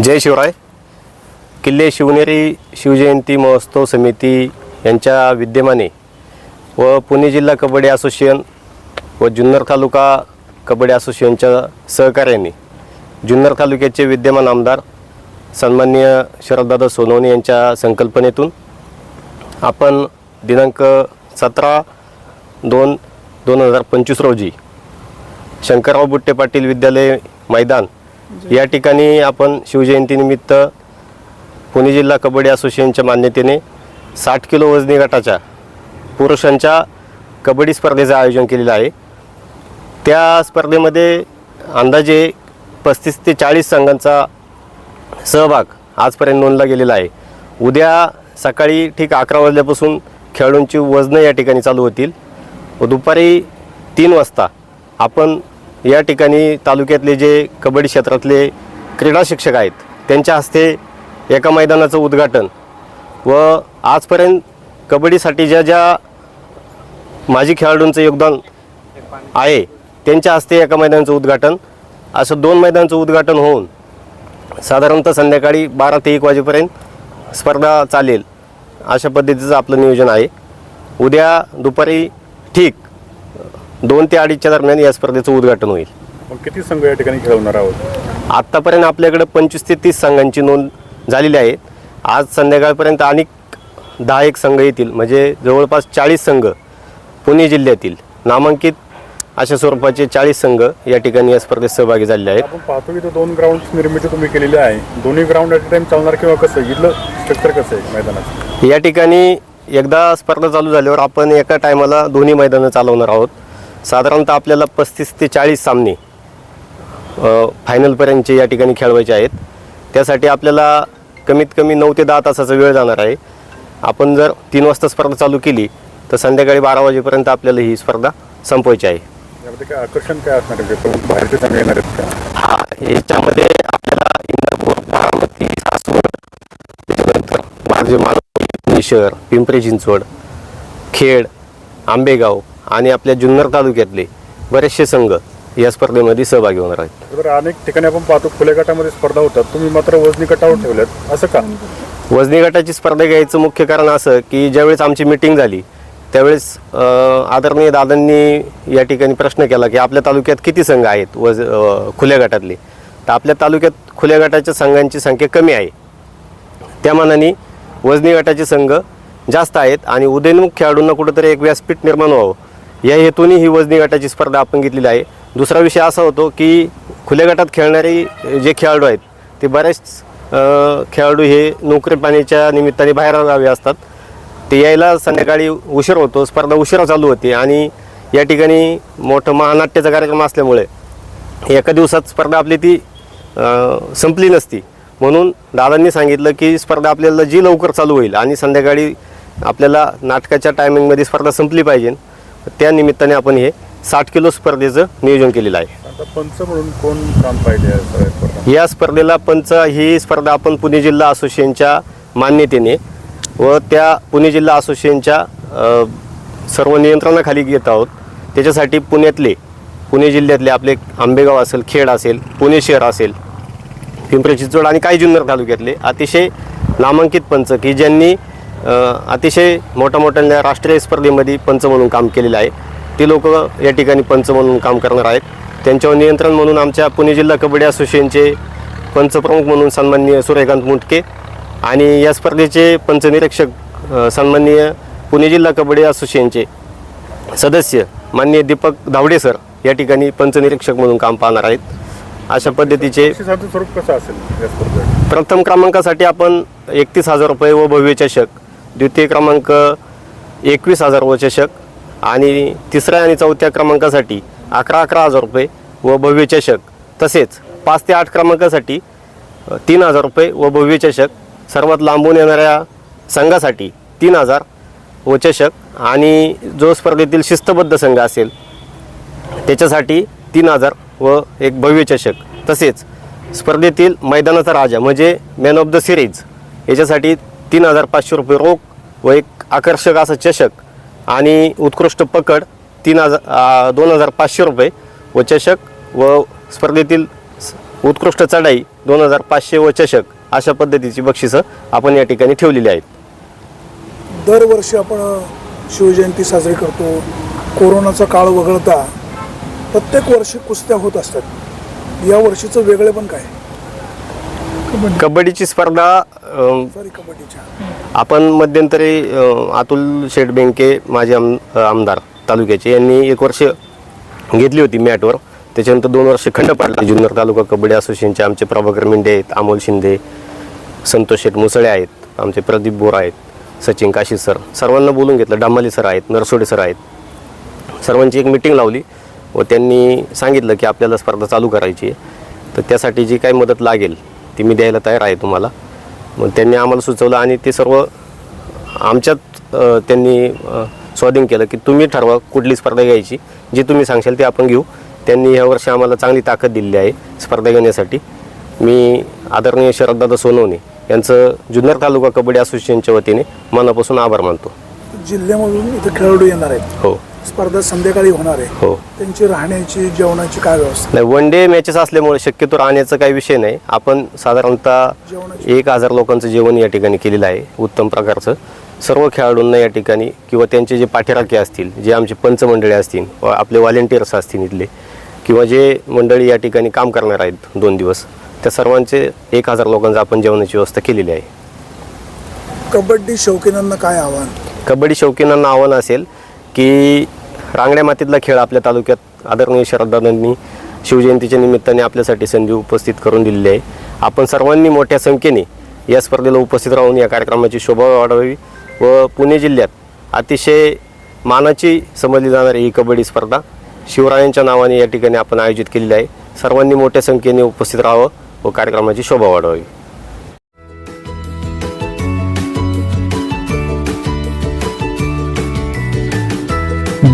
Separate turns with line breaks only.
जय शिवराय. किल्ले शिवनेरी शिवजयंती महोत्सव समिती यांच्या विद्यमाने व पुणे जिल्हा कबड्डी असोसिएशन व जुन्नर तालुका कबड्डी असोसिएशनच्या सहकार्याने जुन्नर तालुक्याचे विद्यमान आमदार सन्माननीय शरददादा सोनवणे यांच्या संकल्पनेतून आपण दिनांक सतरा दोन दोन हजार पंचवीस रोजी शंकरराव बुट्टे पाटील विद्यालय मैदान म्हणजे- या ठिकाणी आपण शिवजयंतीनिमित्त पुणे जिल्हा कबड्डी असोसिएशनच्या मान्यतेने साठ किलो वजनी गटाच्या पुरुषांच्या कबड्डी स्पर्धेचं आयोजन केलेलं आहे. त्या स्पर्धेमध्ये अंदाजे पस्तीस ते चाळीस संघांचा सहभाग आजपर्यंत नोंदला गेलेला आहे. उद्या सकाळी ठीक अकरा वाजल्यापासून खेळाडूंची वजनं या ठिकाणी चालू होतील. व दुपारी तीन वाजता आपण या ठिकाणी तालुक्यातले जे कबड्डी क्षेत्रातले क्रीडा शिक्षक आहेत त्यांच्या हस्ते एका मैदानाचं उद्घाटन व आजपर्यंत कबड्डीसाठी ज्या ज्या माजी खेळाडूंचं योगदान आहे त्यांच्या हस्ते एका मैदानाचं उद्घाटन. असं दोन मैदानाचं उद्घाटन होऊन साधारणतः संध्याकाळी बारा ते एक वाजेपर्यंत स्पर्धा चालेल अशा पद्धतीचं आपलं नियोजन आहे. उद्या दुपारी ठीक दोन ते अडीचच्या दरम्यान या स्पर्धेचं उद्घाटन होईल.
मग किती संघ या ठिकाणी खेळवणार आहोत?
आत्तापर्यंत आपल्याकडे पंचवीस ते तीस संघांची नोंद झालेली आहे. आज संध्याकाळपर्यंत अनेक दहा एक संघ येतील म्हणजे जवळपास चाळीस संघ पुणे जिल्ह्यातील नामांकित अशा स्वरूपाचे चाळीस संघ या ठिकाणी या स्पर्धेत सहभागी झालेले आहेत.
आपण पाहतो की तो दोन ग्राउंड निर्मिती तुम्ही केलेली आहे. दोन्ही ग्राउंड ॲट टाइम चालणार किंवा कसं? इथलं स्ट्रक्चर कसं आहे मैदानाचं?
या ठिकाणी एकदा स्पर्धा चालू झाल्यावर आपण एका टायमाला दोन्ही मैदानं चालवणार आहोत. साधारणतः आपल्याला पस्तीस ते चाळीस सामने फायनलपर्यंतचे या ठिकाणी खेळवायचे आहेत. त्यासाठी आपल्याला कमीत कमी नऊ ते दहा तासाचा वेळ जाणार आहे. आपण जर तीन वाजता स्पर्धा चालू केली तर संध्याकाळी बारा वाजेपर्यंत आपल्याला ही स्पर्धा संपवायची आहे.
आकर्षण काय असणार येणार आहेत
हा याच्यामध्ये आपल्याला इंदापूर बारामती सासवड त्याच्यानंतर माझे मालवणी शहर पिंपरी चिंचवड खेड आंबेगाव आणि आपल्या जुन्नर तालुक्यातले बरेचसे संघ या स्पर्धेमध्ये सहभागी होणार आहेत.
अनेक ठिकाणी आपण पाहतो खुल्या गटामध्ये स्पर्धा होतात. तुम्ही मात्र वजनी गटावर ठेवल्यात. असं का?
वजनी गटाची स्पर्धा घ्यायचं मुख्य कारण असं की ज्यावेळेस आमची मिटिंग झाली त्यावेळेस आदरणीय दादांनी या ठिकाणी प्रश्न केला की आपल्या तालुक्यात किती संघ आहेत वज खुल्या गटातले? तर आपल्या तालुक्यात खुल्या गटाच्या संघांची संख्या कमी आहे. त्या मानाने वजनी गटाचे संघ जास्त आहेत आणि उदयनमुख खेळाडूंना कुठंतरी एक व्यासपीठ निर्माण व्हावं या हेतूने ही वजनी गटाची स्पर्धा आपण घेतलेली आहे. दुसरा विषय असा होतो की खुल्या गटात खेळणारे जे खेळाडू आहेत ते बरेच खेळाडू हे नोकरी पाण्याच्या निमित्ताने बाहेर गावी असतात. ते यायला संध्याकाळी उशीर होतो स्पर्धा उशिरा चालू होते आणि या ठिकाणी मोठं महानाट्याचा कार्यक्रम असल्यामुळे एका दिवसात स्पर्धा आपली ती संपली नसती. म्हणून दादांनी सांगितलं की स्पर्धा आपल्याला जी लवकर चालू होईल आणि संध्याकाळी आपल्याला नाटकाच्या टायमिंगमध्ये स्पर्धा संपली पाहिजे. त्या निमित्ताने आपण हे साठ किलो स्पर्धेचं नियोजन केलेलं आहे.
आता पंच म्हणून कोण काम पाहिजे या
स्पर्धेला पंच ही स्पर्धा आपण पुणे जिल्हा असोसिएशनच्या मान्यतेने व त्या पुणे जिल्हा असोसिएशनच्या अ, सर्व नियंत्रणाखाली घेत आहोत. त्याच्यासाठी पुण्यातले पुणे जिल्ह्यातले आपले आंबेगाव असेल खेड असेल पुणे शहर असेल पिंपरी चिंचवड आणि काही जुन्नर तालुक्यातले अतिशय नामांकित पंच की ज्यांनी अतिशय मोठ्या मोठ्या राष्ट्रीय स्पर्धेमध्ये पंच म्हणून काम केलेलं आहे. ते लोक या ठिकाणी पंच म्हणून काम करणार आहेत. त्यांच्यावर नियंत्रण म्हणून आमच्या पुणे जिल्हा कबड्डी असोसिएशनचे पंचप्रमुख म्हणून सन्माननीय सूर्यकांत मुटके आणि या स्पर्धेचे पंचनिरीक्षक सन्माननीय पुणे जिल्हा कबड्डी असोसिएशनचे सदस्य माननीय दीपक धावडे सर या ठिकाणी पंचनिरीक्षक म्हणून काम पाहणार आहेत. अशा पद्धतीचे
स्वरूप कसं असेल
प्रथम क्रमांकासाठी आपण एकतीस हजार रुपये व भव्य चषक द्वितीय क्रमांक एकवीस हजार व चषक आणि तिसऱ्या आणि चौथ्या क्रमांकासाठी अकरा अकरा हजार रुपये व भव्य चषक. तसेच पाच ते आठ क्रमांकासाठी तीन हजार रुपये व भव्य चषक. सर्वात लांबून येणाऱ्या संघासाठी तीन हजार व चषक आणि जो स्पर्धेतील शिस्तबद्ध संघ असेल त्याच्यासाठी तीन हजार व एक भव्य चषक. तसेच स्पर्धेतील मैदानाचा राजा म्हणजे मॅन ऑफ द सिरीज याच्यासाठी तीन हजार पाचशे रुपये रोख व एक आकर्षक असं चषक आणि उत्कृष्ट पकड तीन हजार दोन हजार पाचशे रुपये व चषक व स्पर्धेतील उत्कृष्ट चढाई दोन हजार पाचशे व चषक अशा पद्धतीची बक्षिसं आपण या ठिकाणी ठेवलेली आहेत.
दरवर्षी आपण शिवजयंती साजरी करतो. कोरोनाचा काळ वगळता प्रत्येक वर्षी कुस्त्या होत असतात. या वर्षीचं वेगळे पण काय?
कबड्डीची स्पर्धा अं, आपण मध्यंतरी अं, अतुल शेठ बेंके माजी आम आमदार तालुक्याचे यांनी एक वर्ष घेतली होती मॅटवर. त्याच्यानंतर दोन वर्ष खंड पाडले. जुन्नर तालुका कबड्डी असोसिएशनचे आमचे प्रभाकर मिंडे आहेत अमोल शिंदे संतोष शेठ मुसळे आहेत आमचे प्रदीप बोरा आहेत सचिन काशी सर. सर्वांना बोलून घेतलं. डांबाले सर आहेत नरसोडे सर आहेत. सर्वांची एक मिटिंग लावली व त्यांनी सांगितलं की आपल्याला स्पर्धा चालू करायची आहे. तर त्यासाठी जी काही मदत लागेल ती मी द्यायला तयार आहे तुम्हाला. मग त्यांनी आम्हाला सुचवलं आणि ते सर्व आमच्यात त्यांनी स्वाधीन केलं की तुम्ही ठरवा कुठली स्पर्धा घ्यायची. जी तुम्ही सांगशाल ती आपण घेऊ. त्यांनी ह्या वर्षी आम्हाला चांगली ताकद दिलेली आहे स्पर्धा घेण्यासाठी. मी आदरणीय शरददादा सोनवणे यांचं जुन्नर तालुका कबड्डी असोसिएशनच्या वतीने मनापासून आभार मानतो.
जिल्ह्यामधून इथे खेळाडू येणार आहेत.
हो.
स्पर्धा संध्याकाळी होणार आहे.
हो.
त्यांची राहण्याची जेवणाची काय व्यवस्था?
नाही वन डे मॅचेस असल्यामुळे शक्यतो राहण्याचा काही विषय नाही. आपण साधारणतः
जेवणाची.
एक हजार लोकांचं जेवण या ठिकाणी केलेलं आहे उत्तम प्रकारचं. सर्व खेळाडूंना या ठिकाणी किंवा त्यांचे जे पाठीराखे असतील जे आमचे पंचमंडळी असतील व आपले व्हॉलेंटियर्स असतील इथले किंवा जे मंडळी या ठिकाणी काम करणार आहेत दोन दिवस त्या सर्वांचे एक हजार लोकांचं आपण जेवणाची व्यवस्था केलेली आहे.
कबड्डी शौकीनांना काय आव्हान?
कबड्डी शौकीनांना आव्हान असेल की रांगड्या मातीतला खेळ आपल्या तालुक्यात आदरणीय शरददादांनी शिवजयंतीच्या निमित्ताने आपल्यासाठी संधी उपस्थित करून दिलेली आहे. आपण सर्वांनी मोठ्या संख्येने या स्पर्धेला उपस्थित राहून या कार्यक्रमाची शोभा वाढवावी व पुणे जिल्ह्यात अतिशय मानाची समजली जाणारी ही कबड्डी स्पर्धा शिवरायांच्या नावाने या ठिकाणी आपण आयोजित केलेली आहे. सर्वांनी मोठ्या संख्येने उपस्थित राहावं व कार्यक्रमाची शोभा वाढवावी.